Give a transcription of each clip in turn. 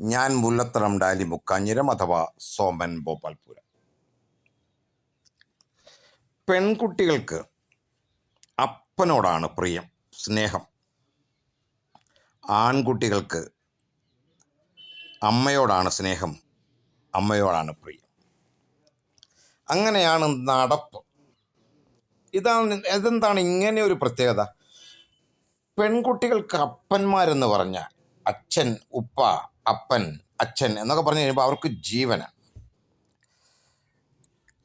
ഞാൻ മുല്ലത്തളം ഡാലി മുക്കാഞ്ഞിരം അഥവാ സോമൻ ഭോപ്പാൽപുരം പെൺകുട്ടികൾക്ക് അപ്പനോടാണ് പ്രിയം സ്നേഹം. ആൺകുട്ടികൾക്ക് അമ്മയോടാണ് സ്നേഹം അമ്മയോടാണ് പ്രിയം. അങ്ങനെയാണ് നടപ്പ്. ഇതാണ് ഇതെന്താണ് ഇങ്ങനെ ഒരു പ്രത്യേകത? പെൺകുട്ടികൾക്ക് അപ്പന്മാരെന്ന് പറഞ്ഞാൽ അച്ഛൻ ഉപ്പ അപ്പൻ അച്ഛൻ എന്നൊക്കെ പറഞ്ഞു കഴിയുമ്പോൾ അവർക്ക് ജീവനാണ്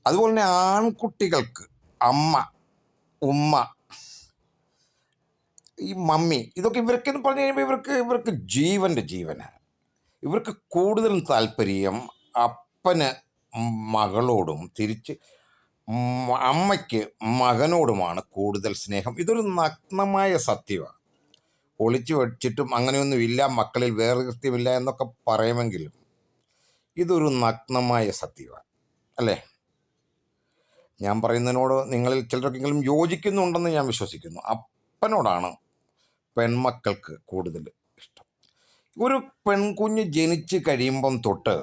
അതുപോലെ തന്നെ ആൺകുട്ടികൾക്ക് അമ്മ ഉമ്മ ഈ മമ്മി ഇതൊക്കെ ഇവർക്ക് എന്ന് പറഞ്ഞു കഴിയുമ്പോൾ ഇവർക്ക് ഇവർക്ക് ജീവന്റെ ജീവനാണ് ഇവർക്ക് കൂടുതലും താല്പര്യം അപ്പന് മകളോടും തിരിച്ച് അമ്മയ്ക്ക് മകനോടുമാണ് കൂടുതൽ സ്നേഹം. ഇതൊരു നഗ്നമായ സത്യമാണ് ഒളിച്ചു വെച്ചിട്ടും അങ്ങനെയൊന്നുമില്ല മക്കളിൽ വേർകൃത്യമില്ല എന്നൊക്കെ പറയുമെങ്കിലും ഇതൊരു നഗ്നമായ സത്യമാണ് അല്ലേ? ഞാൻ പറയുന്നതിനോട് നിങ്ങളിൽ ചിലർക്കെങ്കിലും യോജിക്കുന്നുണ്ടെന്ന് ഞാൻ വിശ്വസിക്കുന്നു. അപ്പനോടാണ് പെൺമക്കൾക്ക് കൂടുതൽ ഇഷ്ടം. ഒരു പെൺകുഞ്ഞ് ജനിച്ച് കഴിയുമ്പം തൊട്ട്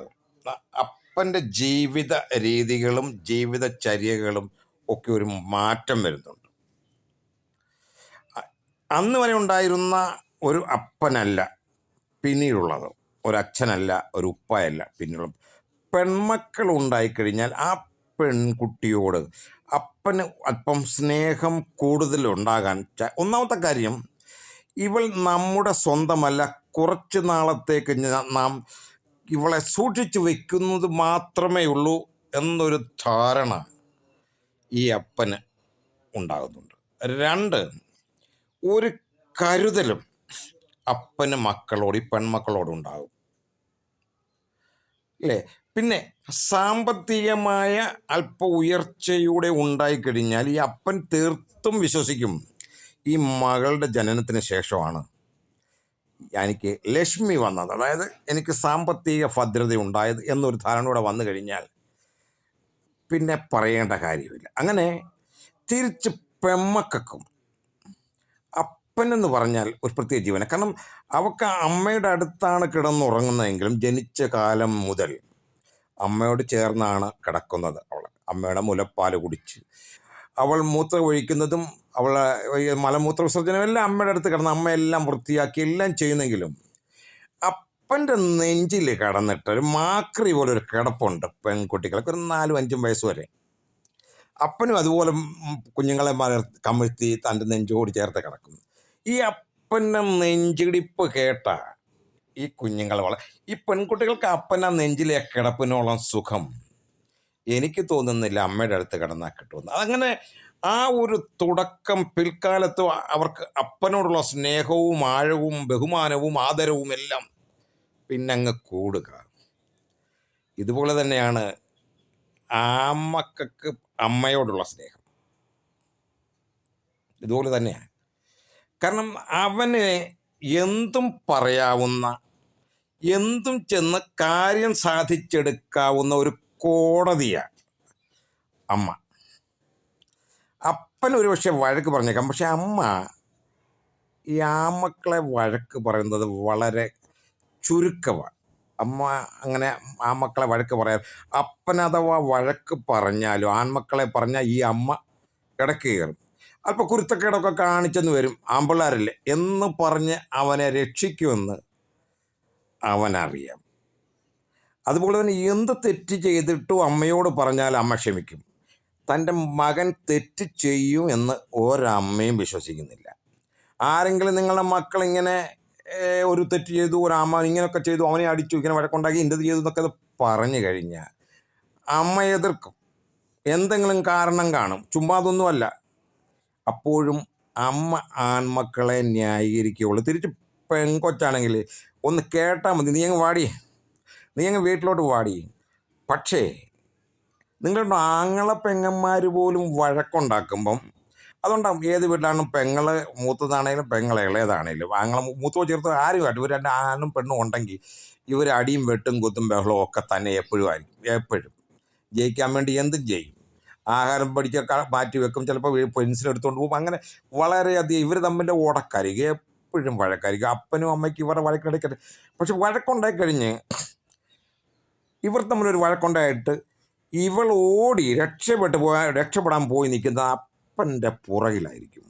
അപ്പന്റെ ജീവിത രീതികളും ജീവിതചര്യകളും ഒക്കെ ഒരു മാറ്റം വരുന്നുണ്ട്. അന്ന് വരെ ഉണ്ടായിരുന്ന ഒരു അപ്പനല്ല പിന്നീടുള്ളത്. ഒരച്ഛനല്ല ഒരു ഉപ്പയല്ല പിന്നീടുള്ള പെൺമക്കൾ ഉണ്ടായിക്കഴിഞ്ഞാൽ ആ പെൺകുട്ടിയോട് അപ്പന് അല്പം സ്നേഹം കൂടുതൽ ഉണ്ടാകാൻ ഒന്നാമത്തെ കാര്യം ഇവൾ നമ്മുടെ സ്വന്തമല്ല. കുറച്ച് നാളത്തേക്ക് നാം ഇവളെ സൂക്ഷിച്ചു വെക്കുന്നത് മാത്രമേ ഉള്ളൂ എന്നൊരു ധാരണ ഈ അപ്പന് ഉണ്ടാകുന്നുണ്ട്. രണ്ട് ഒരു കരുതലും അപ്പന് മക്കളോട് ഈ പെൺമക്കളോട് ഉണ്ടാകും അല്ലേ? പിന്നെ സാമ്പത്തികമായ അല്പ ഉയർച്ചയൂടെ ഉണ്ടായിക്കഴിഞ്ഞാൽ ഈ അപ്പൻ തീർത്തും വിശ്വസിക്കും ഈ മകളുടെ ജനനത്തിന് ശേഷമാണ്. എനിക്ക് ലക്ഷ്മി വന്നത് അതായത് എനിക്ക് സാമ്പത്തിക ഭദ്രത ഉണ്ടായത് എന്നൊരു ധാരണയോടെ വന്നു കഴിഞ്ഞാൽ പിന്നെ പറയേണ്ട കാര്യമില്ല. അങ്ങനെ തിരിച്ച് പെമ്മക്കും അപ്പനെന്ന് പറഞ്ഞാൽ ഒരു പ്രത്യേക ജീവന. കാരണം അവക്ക് അമ്മയുടെ അടുത്താണ് കിടന്നുറങ്ങുന്നതെങ്കിലും ജനിച്ച കാലം മുതൽ അമ്മയോട് ചേർന്നാണ് കിടക്കുന്നത് അവൾ. അമ്മയുടെ മുലപ്പാൽ കുടിച്ച്. അവൾ മൂത്ര ഒഴിക്കുന്നതും അവളെ മലമൂത്ര വിസർജനം എല്ലാം അമ്മയുടെ അടുത്ത് കിടന്ന് അമ്മയെല്ലാം വൃത്തിയാക്കി എല്ലാം ചെയ്യുന്നെങ്കിലും അപ്പന്റെ നെഞ്ചിൽ കിടന്നിട്ട് ഒരു മാക്രി പോലെ ഒരു കിടപ്പുണ്ട് പെൺകുട്ടികൾക്ക് ഒരു നാലും അഞ്ചും വയസ്സ് വരെ. അപ്പനും അതുപോലെ കുഞ്ഞുങ്ങളെ മലർ കമിഴ്ത്തി തന്റെ നെഞ്ചോട് ചേർത്ത് കിടക്കും ഈ അപ്പന്റെ നെഞ്ചിടിപ്പ് കേട്ട ഈ കുഞ്ഞുങ്ങൾ വള ഈ പെൺകുട്ടികൾക്ക് അപ്പന നെഞ്ചിലെ കിടപ്പിനോളം സുഖം എനിക്ക് തോന്നുന്നില്ല അമ്മയുടെ അടുത്ത് കിടന്നാൽ കിട്ടുമെന്ന്. അതങ്ങനെ ആ ഒരു തുടക്കം പിൽക്കാലത്ത് അവർക്ക് അപ്പനോടുള്ള സ്നേഹവും ആഴവും ബഹുമാനവും ആദരവും എല്ലാം പിന്നെ പിന്നങ്ങ് കൂടുക. ഇതുപോലെ തന്നെയാണ് ആമ്മക്കക്ക് അമ്മയോടുള്ള സ്നേഹം. ഇതുപോലെ തന്നെയാണ്. കാരണം അവന് എന്തും പറയാവുന്ന എന്തും ചെന്ന് കാര്യം സാധിച്ചെടുക്കാവുന്ന ഒരു കോടതിയാണ് അമ്മ. അപ്പൻ ഒരു പക്ഷേ വഴക്ക് പറഞ്ഞേക്കാം. പക്ഷെ അമ്മ ഈ ആമക്കളെ വഴക്ക് പറയുന്നത് വളരെ ചുരുക്കമാണ്. അമ്മ അങ്ങനെ ആമക്കളെ വഴക്ക് പറയാൻ അപ്പൻ വഴക്ക് പറഞ്ഞാലും ആൺമക്കളെ പറഞ്ഞാൽ ഈ അമ്മ ഇടയ്ക്ക് കയറും. അല്പം കുരുത്തക്കേടൊക്കെ കാണിച്ചെന്ന് വരും ആമ്പിള്ളാരല്ലേ എന്ന് പറഞ്ഞ് അവനെ രക്ഷിക്കുമെന്ന് അവനറിയാം. അതുപോലെ തന്നെ എന്ത് തെറ്റ് ചെയ്തിട്ടും അമ്മയോട് പറഞ്ഞാൽ അമ്മ ക്ഷമിക്കും. തന്റെ മകൻ തെറ്റ് ചെയ്യും എന്ന് ഒരമ്മയും വിശ്വസിക്കുന്നില്ല. ആരെങ്കിലും നിങ്ങളുടെ മക്കൾ ഇങ്ങനെ ഒരു തെറ്റ് ചെയ്തു ഒരു അമ്മ ഇങ്ങനെയൊക്കെ ചെയ്തു അവനെ അടിച്ചു ഇങ്ങനെ വഴക്കുണ്ടാക്കി ഇന്റത് ചെയ്തു എന്നൊക്കെ അത് പറഞ്ഞു കഴിഞ്ഞാൽ അമ്മ എതിർക്കും. എന്തെങ്കിലും കാരണം കാണും. ചുമ്മാ അതൊന്നുമല്ല അപ്പോഴും അമ്മ ആൺമക്കളെ ന്യായീകരിക്കുകയുള്ളൂ. തിരിച്ച് പെൺകൊച്ചാണെങ്കിൽ ഒന്ന് കേട്ടാൽ മതി നീ അങ്ങ് വാടി. നീ അങ്ങ് വീട്ടിലോട്ട് വാടി. പക്ഷേ നിങ്ങളുടെ ആങ്ങളെ പെങ്ങന്മാർ പോലും വഴക്കുണ്ടാക്കുമ്പം അതുകൊണ്ടാണ് ഏത് വീട്ടിലാണ് പെങ്ങൾ മൂത്തതാണേലും പെങ്ങളെ ഇളയതാണേലും ആങ്ങളെ മൂത്തോ ചേർത്ത് ആരും ആയിട്ട് ഇവർ രണ്ട് ആണും പെണ്ണും ഉണ്ടെങ്കിൽ ഇവർ അടിയും വെട്ടും കുത്തും ബഹളവും ഒക്കെ തന്നെ എപ്പോഴും ആയിരിക്കും. എപ്പോഴും. ജയിക്കാൻ വേണ്ടി എന്തും ചെയ്യും. ആഹാരം പഠിച്ചൊക്കെ മാറ്റി വെക്കും. ചിലപ്പോൾ പെൻസിൽ എടുത്തുകൊണ്ട് പോകും. അങ്ങനെ വളരെയധികം ഇവർ തമ്മിന്റെ ഉടക്കായിരിക്കും എപ്പോഴും വഴക്കായിരിക്കും. അപ്പനും അമ്മയ്ക്കും ഇവരുടെ വഴക്കിടയ്ക്ക് പക്ഷെ വഴക്കുണ്ടായി കഴിഞ്ഞ് ഇവർ തമ്മിലൊരു വഴക്കുണ്ടായിട്ട് ഇവൾ ഓടി രക്ഷപ്പെട്ട് പോയാൽ രക്ഷപ്പെടാൻ പോയി നിൽക്കുന്ന അപ്പന്റെ പുറകിലായിരിക്കും.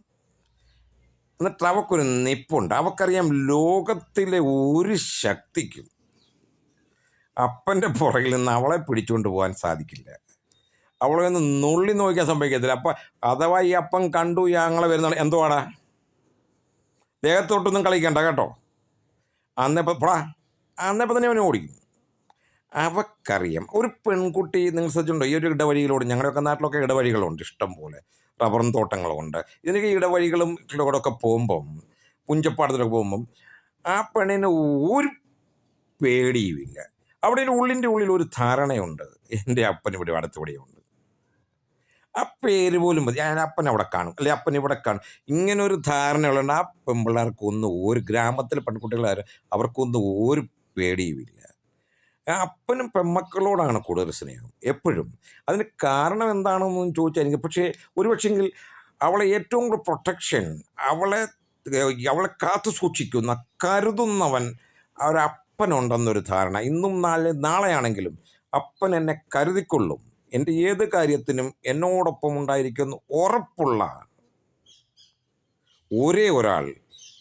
എന്നിട്ട് അവക്കൊരു നിപ്പുണ്ട്. അവക്കറിയാം ലോകത്തിലെ ഒരു ശക്തിക്കും അപ്പന്റെ പുറകിൽ നിന്ന് അവളെ പിടിച്ചുകൊണ്ട് പോകാൻ സാധിക്കില്ല. അവളെ ഒന്ന് നുള്ളി നോക്കിയാൽ സംഭവിക്കത്തില്ല. അപ്പം അഥവാ ഈ അപ്പം കണ്ടു ഞങ്ങളെ വരുന്ന എന്തുവാടാ? ദേഹത്തോട്ടൊന്നും കളിക്കണ്ട കേട്ടോ. അന്നപ്പം പോടാ. അന്നപ്പം തന്നെ അവനെ ഓടിക്കും. അവക്കറിയാം. ഒരു പെൺകുട്ടി നിങ്ങൾ ശ്രദ്ധിച്ചിട്ടുണ്ടോ? ഈ ഒരു ഇടവഴികളോട് ഞങ്ങളുടെയൊക്കെ നാട്ടിലൊക്കെ ഇടവഴികളുണ്ട് ഇഷ്ടം പോലെ. റബ്ബറും തോട്ടങ്ങളുമുണ്ട്. ഇതിനൊക്കെ ഇടവഴികളും ഒക്കെ പോകുമ്പം പുഞ്ചപ്പാടത്തിലൊക്കെ പോകുമ്പം ആ പെണ്ണിന് ഒരു പേടിയുമില്ല. അവിടെ ഒരു ഉള്ളിന്റെ ഉള്ളിൽ ഒരു ധാരണയുണ്ട്. എന്റെ അപ്പൻ ഇവിടെ അടുത്തിവിടെയുണ്ട് ആ പേര് പോലും മതി. ഞാൻ അപ്പൻ അവിടെ കാണും. അല്ലെ അപ്പൻ ഇവിടെ കാണും. ഇങ്ങനെ ഒരു ധാരണയുള്ളതുകൊണ്ട് ആ പെൺപിള്ളേർക്കൊന്നും ഒരു ഗ്രാമത്തിലെ പെൺകുട്ടികളാരും അവർക്കൊന്നും ഒരു പേടിയുമില്ല. അപ്പനും പെമ്മക്കളോടാണ് കൂടുതൽ സ്നേഹം. എപ്പോഴും. അതിന് കാരണം എന്താണെന്ന് ചോദിച്ചാൽ എനിക്ക് പക്ഷേ ഒരു പക്ഷെങ്കിൽ അവളെ ഏറ്റവും കൂടുതൽ പ്രൊട്ടക്ഷൻ അവളെ അവളെ കാത്തു സൂക്ഷിക്കുന്ന കരുതുന്നവൻ ഒരപ്പനുണ്ടെന്നൊരു ധാരണ. ഇന്നും നാളെ നാളെയാണെങ്കിലും അപ്പൻ എന്നെ കരുതിക്കൊള്ളും. എന്റെ ഏത് കാര്യത്തിനും എന്നോടൊപ്പം ഉണ്ടായിരിക്കുന്ന ഉറപ്പുള്ള ഒരേ ഒരാൾ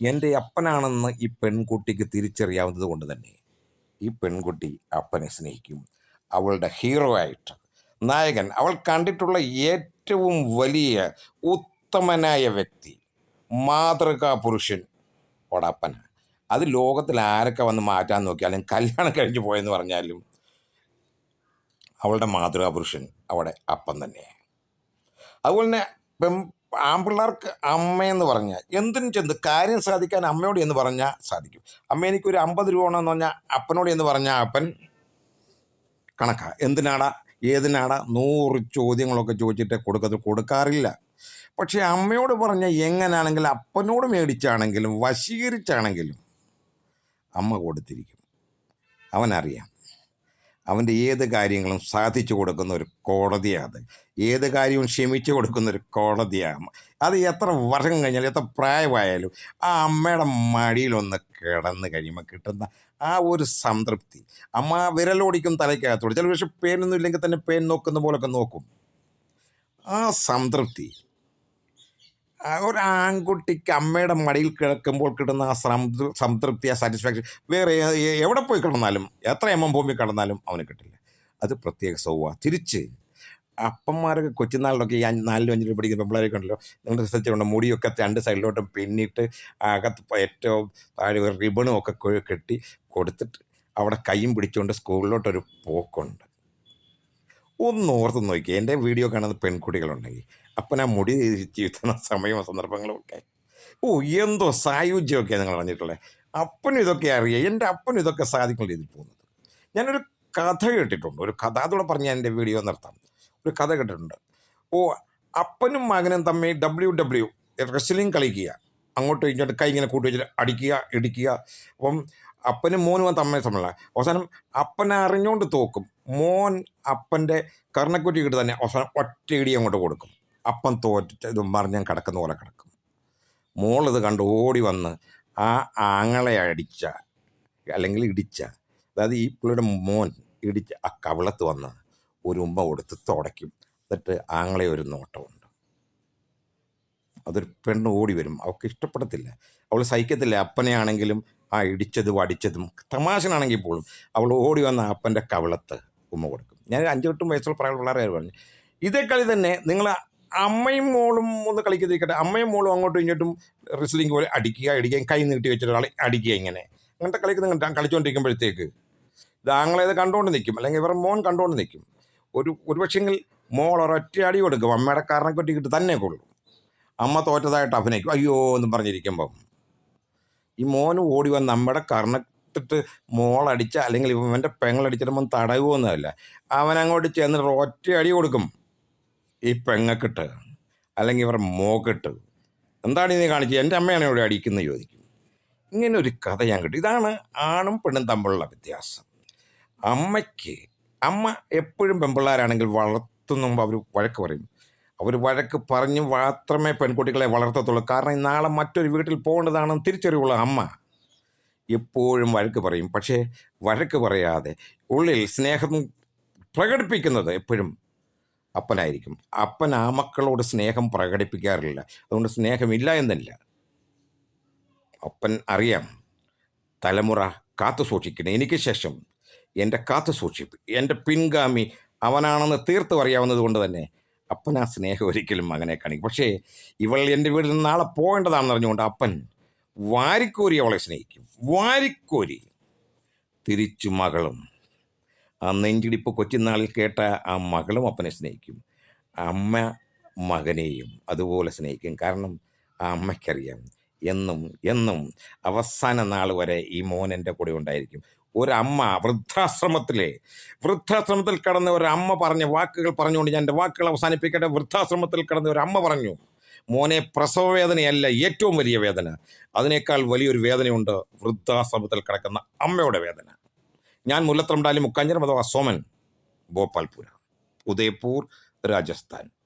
എന്റെ അപ്പനാണെന്ന് ഈ പെൺകുട്ടിക്ക് തിരിച്ചറിയാവുന്നത് കൊണ്ട് തന്നെ ഈ പെൺകുട്ടി അപ്പനെ സ്നേഹിക്കും. അവളുടെ ഹീറോ ആയിട്ട് നായകൻ അവൾ കണ്ടിട്ടുള്ള ഏറ്റവും വലിയ ഉത്തമനായ വ്യക്തി മാതൃകാ പുരുഷൻ ഓടപ്പന. അത് ലോകത്തിൽ ആരൊക്കെ വന്ന് മാറ്റാൻ നോക്കിയാലും കല്യാണം കഴിഞ്ഞു പോയെന്ന് പറഞ്ഞാലും അവളുടെ മാതൃകാപുരുഷൻ അവിടെ അപ്പം തന്നെയാണ് അതുപോലെ തന്നെ പെം ആൺപിള്ളേർക്ക് അമ്മയെന്ന് പറഞ്ഞാൽ എന്തിനും ചെന്ത് കാര്യം സാധിക്കാൻ അമ്മയോട് എന്ന് പറഞ്ഞാൽ സാധിക്കും. അമ്മ എനിക്കൊരു അമ്പത് രൂപ വേണമെന്ന് പറഞ്ഞാൽ അപ്പനോട് എന്ന് പറഞ്ഞാൽ അപ്പൻ കണക്കാ. എന്തിനാടാ? ഏതിനാടാ? നൂറ് ചോദ്യങ്ങളൊക്കെ ചോദിച്ചിട്ട് കൊടുക്കത്ത് കൊടുക്കാറില്ല. പക്ഷേ അമ്മയോട് പറഞ്ഞ എങ്ങനെയാണെങ്കിലും അപ്പനോട് മേടിച്ചാണെങ്കിലും വശീകരിച്ചാണെങ്കിലും അമ്മ കൊടുത്തിരിക്കും. അവനറിയാം. അവന്റെ ഏത് കാര്യങ്ങളും സാധിച്ചു കൊടുക്കുന്ന ഒരു കോടതിയാണ്. ഏത് കാര്യവും ക്ഷമിച്ചു കൊടുക്കുന്ന ഒരു കോടതിയാണ്. അത് എത്ര വർഷം കഴിഞ്ഞാലും എത്ര പ്രായമായാലും ആ അമ്മയുടെ മടിയിലൊന്ന് കിടന്ന് കഴിയുമ്പോൾ കിട്ടുന്ന ആ ഒരു സംതൃപ്തി. അമ്മ വിരലോടിക്കും തലയ്ക്കകത്തോട്. ചില പക്ഷേ പേനൊന്നും ഇല്ലെങ്കിൽ തന്നെ പേൻ നോക്കുന്ന പോലൊക്കെ നോക്കും. ആ സംതൃപ്തി ഒരു ആൺകുട്ടിക്ക് അമ്മയുടെ മടിയിൽ കിടക്കുമ്പോൾ കിട്ടുന്ന ആ സംതൃ സംതൃപ്തി ആ സാറ്റിസ്ഫാക്ഷൻ വേറെ എവിടെ പോയി കിടന്നാലും എത്ര എം എം ഭൂമി കിടന്നാലും അവന് കിട്ടില്ല. അത് പ്രത്യേക സൗവ. തിരിച്ച് അപ്പന്മാരൊക്കെ കൊച്ചുനാളിലൊക്കെ ഞാൻ നാലിലും അഞ്ചിലും പഠിക്കുന്ന പിള്ളേരൊക്കെ ഉണ്ടല്ലോ നിങ്ങളുടെ ശ്രദ്ധിച്ചുകൊണ്ട് മുടിയൊക്കെ രണ്ട് സൈഡിലോട്ടും പിന്നിട്ട് അകത്ത് ഏറ്റവും താഴെ റിബണും ഒക്കെ കെട്ടി കൊടുത്തിട്ട് അവിടെ കൈയും പിടിച്ചുകൊണ്ട് സ്കൂളിലോട്ടൊരു പോക്കുണ്ട്. ഒന്ന് ഓർത്ത് നോക്കി എന്റെ വീഡിയോ കാണുന്ന പെൺകുട്ടികളുണ്ടെങ്കിൽ. അപ്പം ആ മുടി ചീത്തുന്ന സമയവും സന്ദർഭങ്ങളും ഒക്കെ. ഓ എന്തോ സായുജ്യമൊക്കെ നിങ്ങൾ പറഞ്ഞിട്ടുള്ളത് അപ്പനും ഇതൊക്കെ അറിയാം. എന്റെ അപ്പനും ഇതൊക്കെ സാധിക്കുന്ന രീതിയിൽ പോകുന്നത്. ഞാനൊരു കഥ കേട്ടിട്ടുണ്ട്. ഒരു കഥ. അതോടെ പറഞ്ഞ് എന്റെ വീഡിയോ നിർത്താം. ഒരു കഥ കേട്ടിട്ടുണ്ട്. ഓ അപ്പനും മകനും തമ്മിൽ ഡബ്ല്യു ഡബ്ല്യു റെസ്ലിംഗ് കളിക്കുക. അങ്ങോട്ടും ഇങ്ങോട്ട് കൈ ഇങ്ങനെ കൂട്ടി വെച്ചിട്ട് അടിക്കുക ഇടിക്കുക. അപ്പം അപ്പനും മോനും തമ്മിൽ തമ്മിലുള്ള അവസാനം അപ്പനെ അറിഞ്ഞുകൊണ്ട് തോക്കും. മോൻ അപ്പന്റെ കർണക്കുറ്റി കിട്ടി തന്നെ അവസാനം ഒറ്റയിടി അങ്ങോട്ട് കൊടുക്കും. അപ്പം തോറ്റ് ഇത് മറിഞ്ഞാൻ കിടക്കുന്ന പോലെ കിടക്കും. മോളിത് കണ്ട് ഓടി വന്ന് ആ ആങ്ങളെ അടിച്ച അല്ലെങ്കിൽ ഇടിച്ച അതായത് ഈ പുള്ളിയുടെ മോൻ ഇടിച്ച ആ കവിളത്ത് വന്ന് ഒരു ഉമ്മ കൊടുത്ത് തുടയ്ക്കും. എന്നിട്ട് ആങ്ങളെ ഒരു നോട്ടമുണ്ട്. അതൊരു പെണ്ണ് ഓടി വരും. അവൾക്ക് ഇഷ്ടപ്പെടത്തില്ല. അവൾ സഹിക്കത്തില്ല. അപ്പനെയാണെങ്കിലും ആ ഇടിച്ചതും അടിച്ചതും തമാശനാണെങ്കിൽ പോലും അവൾ ഓടി വന്ന അപ്പന്റെ കവിളത്ത് ഉമ്മ കൊടുക്കും. ഞാൻ അഞ്ചു എട്ടും വയസ്സുള്ള പ്രായമുള്ള വളരെ പറഞ്ഞു ഇതേ കളി തന്നെ നിങ്ങൾ അമ്മയും മോളും ഒന്ന് കളിക്കാതിരിക്കട്ടെ അമ്മയും മോളും അങ്ങോട്ടും ഇങ്ങോട്ടും റിസ്ലിംഗ് പോലെ അടിക്കുക ഇടിക്കുക കൈ നീട്ടി വെച്ചിട്ട് ഒരാളെ അടിക്കുക ഇങ്ങനെ. അങ്ങനത്തെ കളിക്ക് നിങ്ങൾ കളിച്ചുകൊണ്ടിരിക്കുമ്പോഴത്തേക്ക് ഇത് ആങ്ങളേത് കണ്ടുകൊണ്ട് നിൽക്കും അല്ലെങ്കിൽ ഇവർ മോൻ കണ്ടുകൊണ്ട് നിൽക്കും. ഒരു ഒരു പക്ഷേങ്കിൽ മോൾ ഒരൊറ്റ അടി കൊടുക്കും അമ്മയുടെ കാരണം കൊട്ടിക്കിട്ട് തന്നെ കൊള്ളും. അമ്മ തോറ്റതായിട്ട് അഭിനയിക്കും. അയ്യോ എന്ന് പറഞ്ഞിരിക്കുമ്പം ഈ മോന് ഓടി വന്ന് നമ്മുടെ കർണത്തിട്ട് മോളടിച്ച അല്ലെങ്കിൽ ഇവന്റെ പെങ്ങളടിച്ചിടുമ്പം തടയുമൊന്നുമല്ല അവൻ അങ്ങോട്ട് ചെന്നിട്ട് ഒറ്റ അടി കൊടുക്കും. ഈ പെങ്ങക്കിട്ട് അല്ലെങ്കിൽ ഇവരുടെ മോക്കിട്ട്. എന്താണ് ഇനി കാണിച്ചത് എന്റെ അമ്മയാണ് ഇവിടെ അടിക്കുന്നത് ചോദിക്കും. ഇങ്ങനെ ഒരു കഥ ഞാൻ കിട്ടും. ഇതാണ് ആണും പെണ്ണും തമ്മിലുള്ള വ്യത്യാസം. അമ്മയ്ക്ക് അമ്മ എപ്പോഴും പെമ്പിള്ളാരാണെങ്കിൽ വളർത്തുന്നുമ്പോൾ അവർ വഴക്ക് പറയും. അവർ വഴക്ക് പറഞ്ഞ് മാത്രമേ പെൺകുട്ടികളെ വളർത്തത്തുള്ളൂ. കാരണം നാളെ മറ്റൊരു വീട്ടിൽ പോകേണ്ടതാണെന്ന് തിരിച്ചറിവുള്ള അമ്മ എപ്പോഴും വഴക്ക് പറയും. പക്ഷേ വഴക്ക് പറയാതെ ഉള്ളിൽ സ്നേഹം പ്രകടിപ്പിക്കുന്നത് എപ്പോഴും അപ്പനായിരിക്കും. അപ്പൻ ആ മക്കളോട് സ്നേഹം പ്രകടിപ്പിക്കാറില്ല. അതുകൊണ്ട് സ്നേഹമില്ല എന്നല്ല. അപ്പൻ അറിയാം തലമുറ കാത്തു സൂക്ഷിക്കണം. എനിക്ക് ശേഷം എന്റെ കാത്തു സൂക്ഷിപ്പ് എന്റെ പിൻഗാമി അവനാണെന്ന് തീർത്തും അറിയാവുന്നത് കൊണ്ട് തന്നെ അപ്പൻ ആ സ്നേഹം ഒരിക്കലും മകനെ കാണിക്കും. പക്ഷേ ഇവൾ എന്റെ വീട്ടിൽ നിന്ന് നാളെ പോകേണ്ടതാണെന്ന് അറിഞ്ഞുകൊണ്ട് അപ്പൻ വാരിക്കോരി അവളെ സ്നേഹിക്കും. വാരിക്കോരി. തിരിച്ചു മകളും. ആ നെഞ്ചിടിപ്പ് കൊച്ചുനാളിൽ കേട്ട ആ മകളും അപ്പനെ സ്നേഹിക്കും. അമ്മ മകനെയും അതുപോലെ സ്നേഹിക്കും. കാരണം ആ അമ്മയ്ക്കറിയാം. എന്നും എന്നും അവസാന നാൾ വരെ ഈ മോൻ എന്റെ കൂടെ ഉണ്ടായിരിക്കും. ഒരമ്മ വൃദ്ധാശ്രമത്തിലെ വൃദ്ധാശ്രമത്തിൽ കടന്ന ഒരമ്മ പറഞ്ഞ വാക്കുകൾ പറഞ്ഞുകൊണ്ട് ഞാൻ എന്റെ വാക്കുകൾ അവസാനിപ്പിക്കട്ടെ. വൃദ്ധാശ്രമത്തിൽ കടന്ന ഒരമ്മ പറഞ്ഞു മോനെ പ്രസവ വേദനയല്ല ഏറ്റവും വലിയ വേദന. അതിനേക്കാൾ വലിയൊരു വേദനയുണ്ട് വൃദ്ധാശ്രമത്തിൽ കിടക്കുന്ന അമ്മയുടെ വേദന. ഞാൻ മുല്ലത്രണ്ടാലി മുക്കാഞ്ചരം അഥവാ സോമൻ ഭോപ്പാൽപുര ഉദയ്പൂർ രാജസ്ഥാൻ.